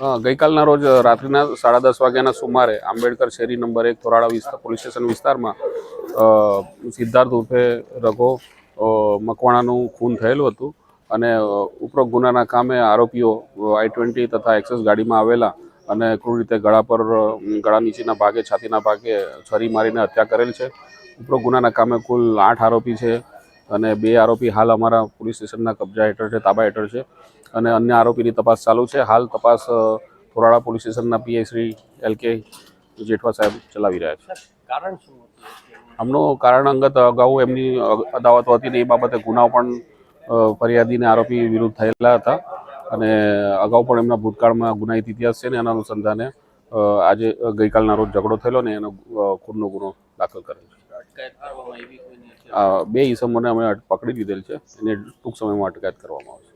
અ, ગઈકાલના રોજ રાત્રિના સાડા દસ વાગ્યાના સુમારે આંબેડકર શેરી નંબર એક થોરાળા વિસ્તાર પોલીસ સ્ટેશન વિસ્તારમાં સિદ્ધાર્થ ઉર્ફે રઘો મકવાણાનું ખૂન થયેલું હતું અને ઉપરોક્ત ગુનાના કામે આરોપીઓ આઈ ટ્વેન્ટી તથા એક્સેસ ગાડીમાં આવેલા અને ક્રૂર રીતે ગળા પર ગળા નીચેના ભાગે છાતીના ભાગે છરી મારીને હત્યા કરેલ છે. ઉપરોક્ત ગુનાના કામે કુલ આઠ આરોપી છે. અને બે આરોપી હાલ અમારા પોલીસ સ્ટેશનના કબજા હેઠળ છે તાબા હેઠળ છે. અને અન્ય આરોપીની તપાસ ચાલુ છે. હાલ તપાસ થોરાળા પોલીસ સ્ટેશનના PI Shri L K Jethwa સાહેબ ચલાવી રહ્યા છે. કારણ શું આમનું કારણ અંગત અગાઉ એમની અદાવતો હતી ને એ બાબતે ગુનાઓ પણ ફરિયાદીને આરોપી વિરુદ્ધ થયેલા હતા. અને અગાઉ પણ એમના ભૂતકાળમાં ગુનાહિત ઇતિહાસ છે ને એના અનુસંધાને આજે ગઈકાલના રોજ ઝઘડો થયેલો ને એનો ખૂબનો ખૂનનો ગુનો દાખલ કરેલ છે અટકાયત કરવામાં આવી કોઈની આ બે ઈસમોને અમે પકડી લીધેલ છે. એને ટૂંક સમયમાં અટકાયત કરવામાં આવશે.